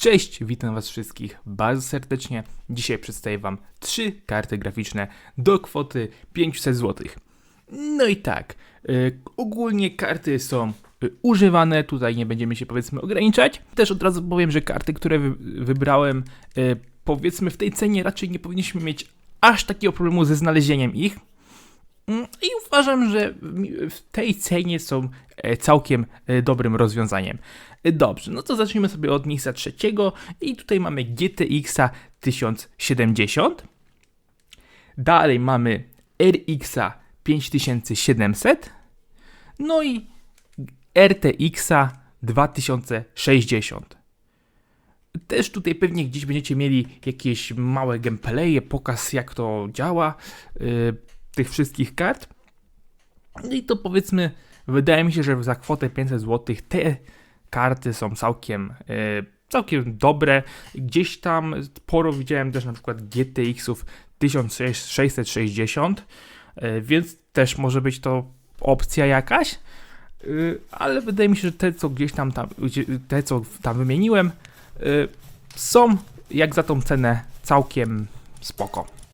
Cześć, witam Was wszystkich bardzo serdecznie. Dzisiaj przedstawię Wam trzy karty graficzne do kwoty 500 zł. No i tak, y, ogólnie karty są y, używane, tutaj nie będziemy się powiedzmy ograniczać. Też od razu powiem, że karty, które wy, wybrałem, y, powiedzmy w tej cenie raczej nie powinniśmy mieć aż takiego problemu ze znalezieniem ich. Uważam, że w- w tej cenie są e, całkiem e, dobrym rozwiązaniem. E, Dobrze, no to zacznijmy sobie od miejsca trzeciego i tutaj mamy GTX 1070. Dalej mamy RX 5700. No i RTX 2060. Też tutaj pewnie gdzieś będziecie mieli jakieś małe gameplaye, pokaz jak to działa yy, tych wszystkich kart. No i to powiedzmy, wydaje mi się, że za kwotę 500 zł te karty są całkiem, yy, całkiem dobre. Gdzieś tam sporo widziałem też na przykład GTX-ów 1660, yy, więc też może być to opcja jakaś. Yy, ale wydaje mi się, że te, co gdzieś tam, tam te, co tam wymieniłem, są jak za tą cenę całkiem spoko.